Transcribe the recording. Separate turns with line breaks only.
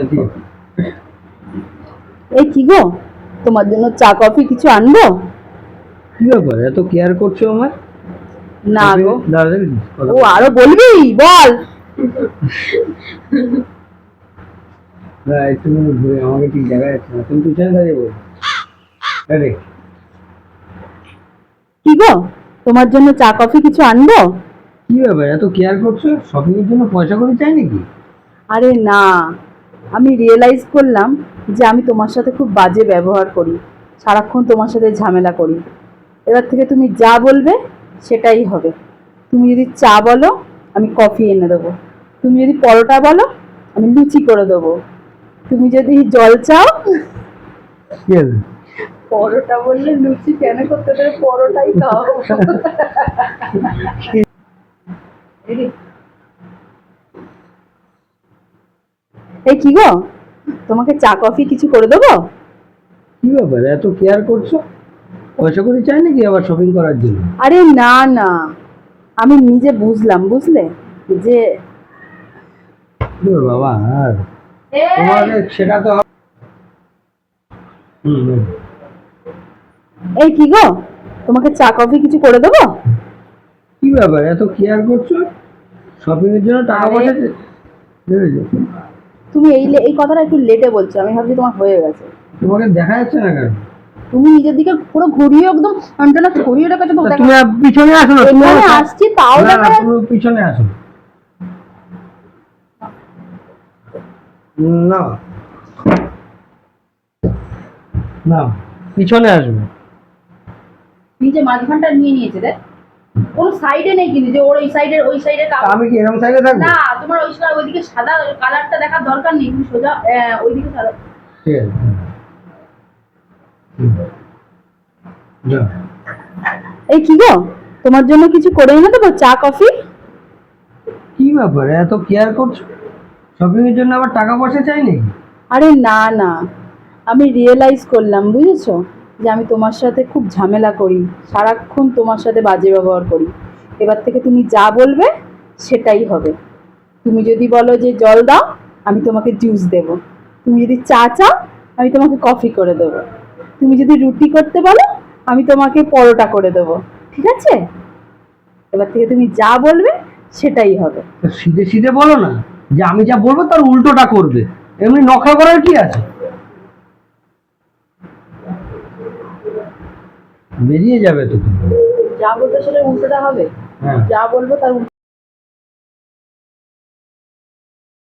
আছি।
এই কি গো? তোমার জন্য চা কফি কিছু আনব?
কি ব্যাপার? এত কেয়ার করছ আমার
না গো। ও আরও বলবি? বল।
না একটু ঘুরে আমাকে ঠিক দেখা যাচ্ছে না। তুমি পিছনে দাঁড়িয়ে বল।
কি গো? তোমার জন্য চা কফি কিছু আনব?
কি ব্যাপার এত কেয়ার করছ? শপিং এর জন্য পয়সা করে চাই নাকি?
আরে না আমি রিয়েলাইজ করলাম যে আমি তোমার সাথে খুব বাজে ব্যবহার করি সারাক্ষণ তোমার সাথে ঝামেলা করি। এবার থেকে তুমি যা বলবে সেটাই হবে। তুমি যদি চা বলো আমি কফি এনে দেবো। তুমি যদি পরোটা বলো আমি লুচি করে দেবো। তুমি যদি জল চাও পরোটা বললে লুচি কেন করতে দেবে পরোটাই খাও। এই কি গো? তোমাকে চা কফি কিছু করে দেবো?
কি ব্যাপার? এত কেয়ার করছ? পয়সা করে চাই নাকি আবার শপিং করার জন্য?
আরে না না। আমি নিজে বুঝলাম বুঝলে? যে
বাবা হবে। হুম হুম।
এই কি গো? তোমাকে চা কফি কিছু করে দেবো?
কি ব্যাপার? এত কেয়ার করছ? শপিং এর জন্য টাকা পয়সা?
তুমি এই এই কথাটা একটু লেটে বলছো আমি ভাবছি তোমার হয়ে গেছে।
তোমাকে দেখা যাচ্ছে না কেন?
তুমি নিজের দিকে পুরো ঘুরিয়ে একদম আন্টানা ঘুরিয়ে রেখেছো তো
তুমি পিছনে আসো না তুমি
আসছি তাও দেখা যাচ্ছে।
পিছনে আসো। না না পিছনে আসবে।
নিজে মাঝখানটা নিয়ে নিয়েছে দেখ। কোনো সাইডে নেই কিন্তু যে ওর ওই সাইডের ওই সাইডের
আমি কি এরকম সাইডে থাকব?
না তোমার ওই সময় ওইদিকে সাদা কালারটা দেখার দরকার নেই তুমি সোজা ওইদিকে সাদা
ঠিক আছে
এই কি গো? তোমার জন্য কিছু করে এনে দেবো? চা কফি?
কি ব্যাপার? এত কেয়ার করছ? শপিং এর জন্য আবার টাকা পয়সা চাই নাকি?
আরে না না। আমি রিয়েলাইজ করলাম বুঝেছ? যে আমি তোমার সাথে খুব ঝামেলা করি, সারাক্ষণ তোমার সাথে বাজে ব্যবহার করি। এবার থেকে তুমি যা বলবে, সেটাই হবে। তুমি যদি বলো যে, জল দাও, আমি তোমাকে জুস দেব। তুমি যদি চা চাও, আমি তোমাকে কফি করে দেবো। তুমি যদি রুটি করতে বলো, আমি তোমাকে পরোটা করে দেবো। ঠিক আছে? এবার থেকে তুমি যা বলবে, সেটাই হবে।
সিধে সিধে বলো না, যে আমি যা বলব, তার উল্টোটা করবে। এমনি নকল করার কি আছে? বেরিয়ে যাবে তো
যা বলবে সেটা উল্টোটা হবে।
হ্যাঁ।
যা বলব তার